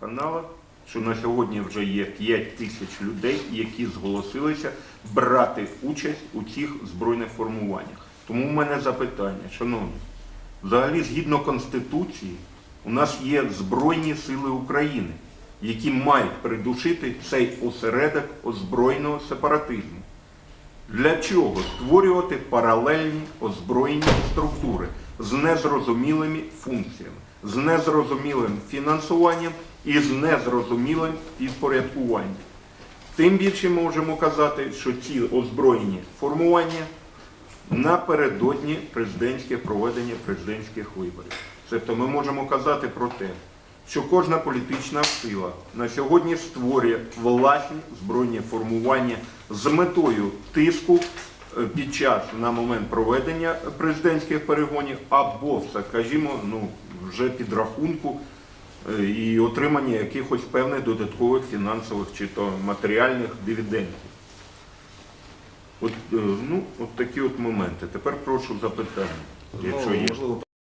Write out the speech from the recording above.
каналах, що на сьогодні вже є 5 тисяч людей, які зголосилися брати участь у цих збройних формуваннях. Тому в мене запитання, шановні, взагалі, згідно Конституції, у нас є Збройні Сили України, які мають придушити цей осередок озброєного сепаратизму. Для чого створювати паралельні озброєні структури з незрозумілими функціями, з незрозумілим фінансуванням і з незрозумілим підпорядкуванням? Тим більше можемо казати, що ці озброєні формування напередодні президентських проведення президентських виборів. Тобто ми можемо казати про те, що кожна політична сила на сьогодні створює власні збройні формування з метою тиску під час на момент проведення президентських перегонів або, скажімо, ну, вже підрахунку е, і отримання якихось певних додаткових фінансових чи то матеріальних дивідендів. От, е, ну, от такі от моменти. Тепер прошу запитання, якщо Ну, є.